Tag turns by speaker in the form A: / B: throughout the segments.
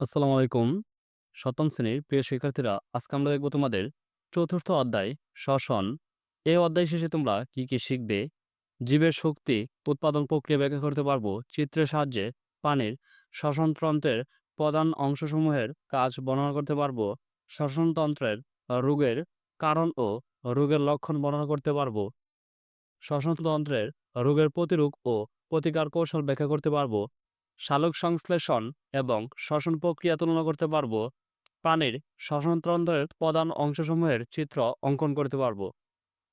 A: আসসালামু আলাইকুম। সপ্তম শ্রেণির প্রিয় শিক্ষার্থীরা, আজকে আমরা দেখব তোমাদের চতুর্থ অধ্যায় শ্বসন এই অধ্যায় শেষে তোমরা কি কি শিখবে? জীবের শক্তি, উৎপাদন প্রক্রিয়া ব্যাখ্যা করতে পারব। চিত্রের সাহায্যে পানির শ্বসনতন্ত্রের প্রধান অংশসমূহের কাজ বর্ণনা করতে পারব। শ্বসনতন্ত্রের রোগের কারণ ও রোগের লক্ষণ বর্ণনা করতে পারব। শ্বসনতন্ত্রের রোগের প্রতিরোধ ও প্রতিকার কৌশল ব্যাখ্যা করতে পারব। সালোক সংশ্লেষণ এবং শ্বসন প্রক্রিয়া তুলনা করতে পারব। প্রাণীর শ্বসনতন্ত্রের প্রধান অংশসমূহের চিত্র অঙ্কন করতে পারব।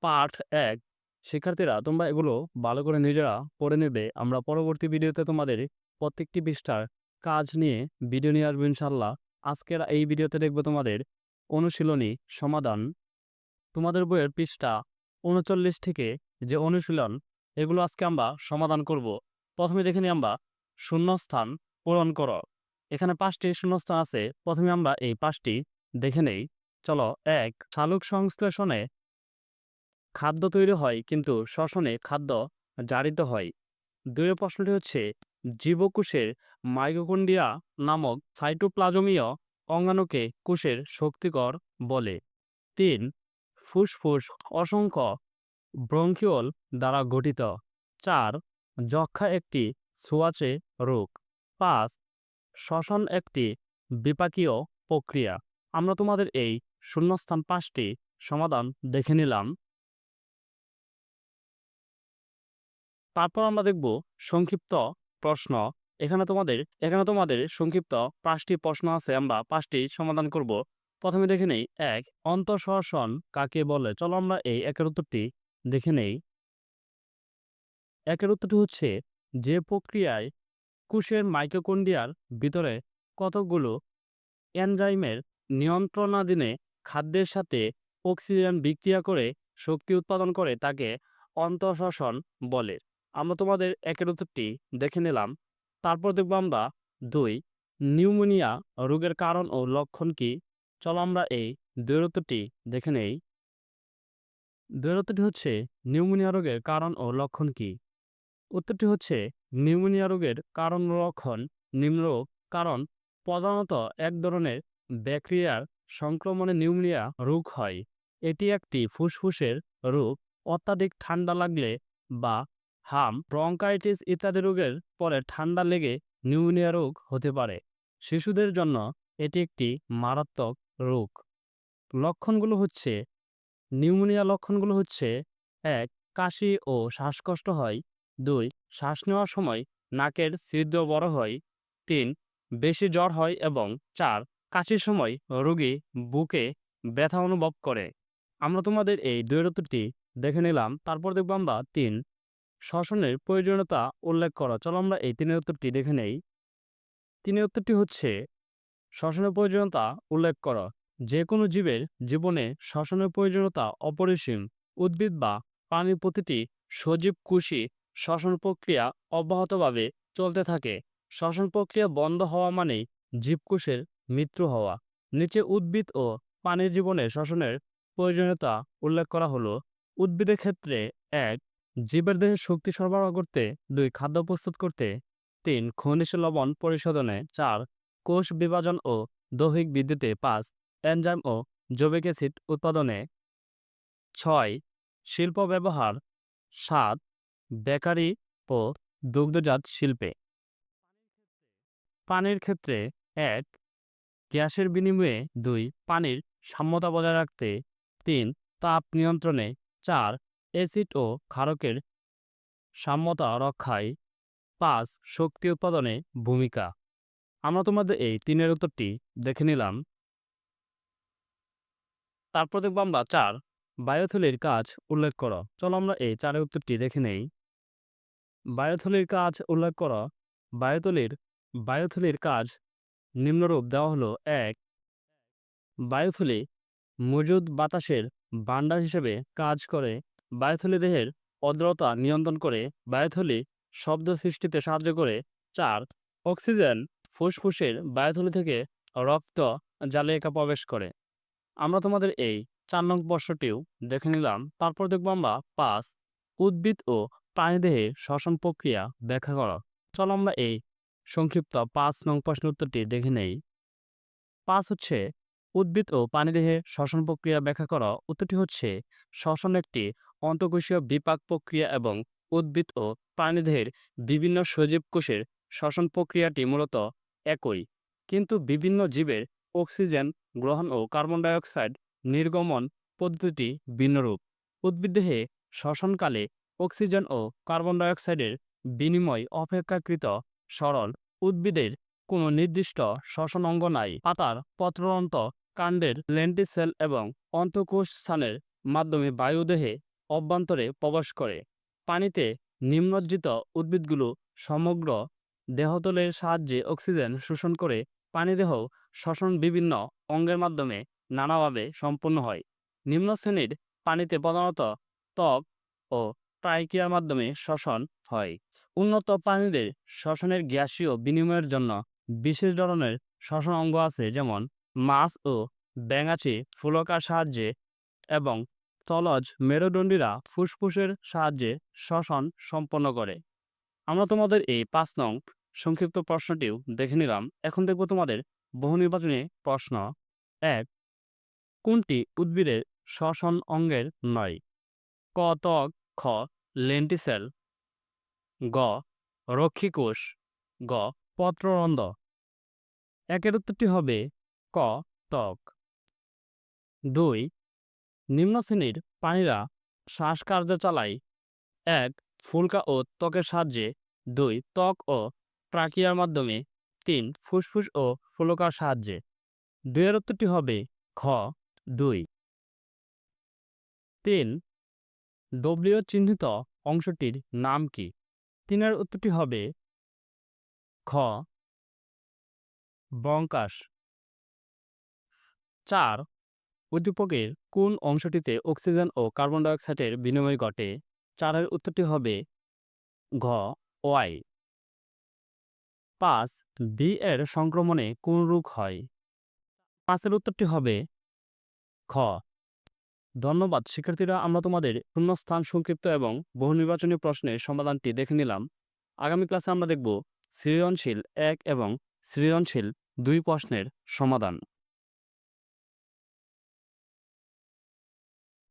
A: পাঠ এক। শিক্ষার্থীরা, তোমরা এগুলো ভালো করে নিজেরা পড়ে নেবে। আমরা পরবর্তী ভিডিওতে তোমাদের প্রত্যেকটি পৃষ্ঠার কাজ নিয়ে ভিডিও নিয়ে আসব ইনশাল্লাহ আজকের এই ভিডিওতে দেখব তোমাদের অনুশীলনী সমাধান। তোমাদের বইয়ের পৃষ্ঠা উনচল্লিশ থেকে যে অনুশীলন, এগুলো আজকে আমরা সমাধান করব। প্রথমে দেখে নিই আমরা শূন্যস্থান পূরণ করো। এখানে পাঁচটি শূন্যস্থান আছে। প্রথমে আমরা এই পাঁচটি দেখে নেই। চলো, এক, শালুক সংশ্লেষণে খাদ্য তৈরি হয়, কিন্তু শ্বসনে খাদ্য জারিত হয়। দুই প্রশ্নটি হচ্ছে, জীবকোষের মাইক্রোকন্ডিয়া নামক সাইটোপ্লাজমীয় অঙ্গাণুকে কোষের শক্তিকর বলে। তিন, ফুসফুস অসংখ্য ব্রঙ্কিওল দ্বারা গঠিত। চার যক্ষা একটি ছোঁয়াচে রোগ। পাঁচ, শ্বসন একটি বিপাকীয় প্রক্রিয়া। আমরা তোমাদের এই শূন্যস্থান পাঁচটি সমাধান দেখে নিলাম। তারপর আমরা দেখব সংক্ষিপ্ত প্রশ্ন। এখানে তোমাদের এখানে তোমাদের সংক্ষিপ্ত পাঁচটি প্রশ্ন আছে, আমরা পাঁচটি সমাধান করব। প্রথমে দেখে নেই, এক অন্তঃশ্বসন কাকে বলে? চলো আমরা এই একের উত্তরটি দেখে নেই। একের উত্তরটি হচ্ছে যে প্রক্রিয়ায় কোষের মাইক্রোকন্ডিয়ার ভিতরে কতকগুলো এনজাইমের নিয়ন্ত্রণাধীনে খাদ্যের সাথে অক্সিজেন বিক্রিয়া করে শক্তি উৎপাদন করে তাকে অন্তঃশ্বসন বলে। আমরা তোমাদের একের উত্তরটি দেখে নিলাম। তারপর দেখব আমরা দুই, নিউমোনিয়া রোগের কারণ ও লক্ষণ কি? চলো আমরা এই দুয়ের উত্তরটি দেখে নেই। দুয়ের উত্তরটি হচ্ছে, নিউমোনিয়া রোগের কারণ ও লক্ষণ কি? উত্তরটি হচ্ছে, নিউমোনিয়া রোগের কারণ লক্ষণ নিম্নরোগ কারণ প্রধানত এক ধরনের ব্যাকটেরিয়ার সংক্রমণে নিউমোনিয়া রোগ হয়। এটি একটি ফুসফুসের রোগ, অত্যাধিক ঠান্ডা লাগলে বা হাম, ব্রঙ্কাইটিস ইত্যাদি রোগের পরে ঠান্ডা লেগে নিউমোনিয়া রোগ হতে পারে। শিশুদের জন্য এটি একটি মারাত্মক রোগ। লক্ষণগুলো হচ্ছে, নিউমোনিয়া লক্ষণগুলো হচ্ছে, এক, কাশি ও শ্বাসকষ্ট হয় দুই, শ্বাস নেওয়ার সময় নাকের ছিদ্র বড় হয়। তিন, বেশি জ্বর হয় এবং চার, কাশির সময় রোগী বুকে ব্যথা অনুভব করে। আমরা তোমাদের এই দুয়ের উত্তরটি দেখে নিলাম, তারপর দেখব আমরা তিন, শ্বসনের প্রয়োজনীয়তা উল্লেখ করো। চলো আমরা এই তিনের উত্তরটি দেখে নেই। তিনের উত্তরটি হচ্ছে, শ্বসনের প্রয়োজনীয়তা উল্লেখ করো। যে কোনো জীবের জীবনে শ্বসনের প্রয়োজনীয়তা অপরিসীম। উদ্ভিদ বা প্রাণীর প্রতিটি সজীব কুশি শ্বসন প্রক্রিয়া অব্যাহতভাবে চলতে থাকে। শ্বসন প্রক্রিয়া বন্ধ হওয়া মানেই জীবকোষের মৃত্যু হওয়া। নিচে উদ্ভিদ ও প্রাণীর জীবনে শ্বসনের প্রয়োজনীয়তা উল্লেখ করা হলো। উদ্ভিদের ক্ষেত্রে এক, জীবের দেহে শক্তি সরবরাহ করতে, দুই, খাদ্য প্রস্তুত করতে, তিন, খনিজ লবণ পরিশোধনে, চার, কোষ বিভাজন ও দৈহিক বৃদ্ধিতে, পাঁচ, এনজাইম ও জৈবিক অ্যাসিড উৎপাদনে। ছয়, শিল্প ব্যবহার। সাত বেকারি ও দুগ্ধজাত শিল্পে। পানির ক্ষেত্রে এক, গ্যাসের বিনিময়ে দুই, পানির সাম্যতা বজায় রাখতে তিন, তাপ নিয়ন্ত্রণে চার, অ্যাসিড ও ক্ষারকের সাম্যতা রক্ষায় পাঁচ, শক্তি উৎপাদনে ভূমিকা। আমরা তোমাদের এই তিনের উত্তরটি দেখে নিলাম। তারপর দেখব আমরা চার, বায়োথলির কাজ উল্লেখ করো। চলো আমরা এই চারের উত্তরটি দেখে নেই। বায়োথলির কাজ উল্লেখ করো। বায়োথলির বায়োথলির কাজ নিম্নরূপ দেওয়া হলো, এক, বায়োথলি মজুদ বাতাসের ভাণ্ডার হিসেবে কাজ করে। বায়োথলি দেহের অদ্রতা নিয়ন্ত্রণ করে। বায়োথলি শব্দ সৃষ্টিতে সাহায্য করে। চার, অক্সিজেন ফুসফুসের বায়োথলি থেকে রক্ত জালিকা প্রবেশ করে। আমরা তোমাদের এই চার নং বর্ষটিও দেখে নিলাম। তারপর দেখব আমরা পাঁচ, উদ্ভিদ ও প্রাণীদেহে শ্বসন প্রক্রিয়া ব্যাখ্যা করা। চলো আমরা এই সংক্ষিপ্ত পাঁচ নং প্রশ্ন উত্তরটি দেখে নেই। পাঁচ হচ্ছে, উদ্ভিদ ও প্রাণীদেহে শ্বসন প্রক্রিয়া ব্যাখ্যা করা। উত্তরটি হচ্ছে, শ্বসন একটি অন্তঃকোষীয় বিপাক প্রক্রিয়া এবং উদ্ভিদ ও প্রাণীদেহের বিভিন্ন সজীব কোষের শ্বসন প্রক্রিয়াটি মূলত একই। কিন্তু বিভিন্ন জীবের অক্সিজেন গ্রহণ ও কার্বন ডাইঅক্সাইড নির্গমন পদ্ধতি ভিন্নরূপ। উদ্ভিদদেহে শ্বসনকালে অক্সিজেন ও কার্বন ডাইঅক্সাইডের বিনিময় অপেক্ষাকৃত সরল উদ্ভিদের কোনো নির্দিষ্ট শ্বসন অঙ্গ নাই। পাতার পত্ররন্ত কাণ্ডের লেন্টিসেল এবং অন্তঃকোষ স্থানের মাধ্যমে বায়ুদেহে অভ্যন্তরে প্রবেশ করে। পানিতে নিম্নজ্জিত উদ্ভিদগুলো সমগ্র দেহতলের সাহায্যে অক্সিজেন শোষণ করে পানিদেহ শ্বসন বিভিন্ন অঙ্গের মাধ্যমে নানাভাবে সম্পন্ন হয়। নিম্ন শ্রেণির পানিতে প্রধানত ত্বক ও ট্রাইকিয়ার মাধ্যমে শ্বসন হয়। উন্নত প্রাণীদের শ্বসনের গ্যাসীয় বিনিময়ের জন্য বিশেষ ধরনের শ্বসন অঙ্গ আছে, যেমন মাছ ও ব্যাঙাচি, ফুলকার সাহায্যে এবং তলজ মেরুদণ্ডীরা ফুসফুসের সাহায্যে শ্বসন সম্পন্ন করে। আমরা তোমাদের এই পাঁচ নং সংক্ষিপ্ত প্রশ্নটিও দেখে নিলাম। এখন দেখব তোমাদের বহু নির্বাচনী প্রশ্ন এক, কোনটি উদ্ভিদের শ্বসন অঙ্গের নয়? ক, ত্বক খ, লেন্টিসেল। গ, রক্ষীকোষ। গ, পত্ররন্ধ্র। একের উত্তরটি হবে ক, ত্বক। দুই, নিম্ন শ্রেণির প্রাণীরা শ্বাসকার্য চালায়। এক, ফুলকা ও ত্বকের সাহায্যে। দুই, ত্বক ও ট্রাকিয়ার মাধ্যমে। তিন, ফুসফুস ও ফুলকার সাহায্যে। দুইয়ের উত্তরটি হবে খ। দুই। তিন ডব্লিউ চিহ্নিত অংশটির নাম কি? তিনের উত্তরটি হবে খ। বঙ্কাশ চার। উদ্দীপকের কোন অংশটিতে অক্সিজেন ও কার্বন ডাইঅক্সাইডের বিনিময় ঘটে? চারের উত্তরটি হবে ঘ, ওয়াই। পাঁচ। বি এর সংক্রমণে কোন রোগ হয়? পাঁচের উত্তরটি হবে খ। ধন্যবাদ। শিক্ষার্থীরা, আমরা তোমাদের শূন্যস্থান সংক্ষিপ্ত এবং বহু নির্বাচনী প্রশ্নের সমাধানটি দেখে নিলাম। আগামী ক্লাসে আমরা দেখব সৃজনশীল এক এবং সৃজনশীল দুই প্রশ্নের সমাধান।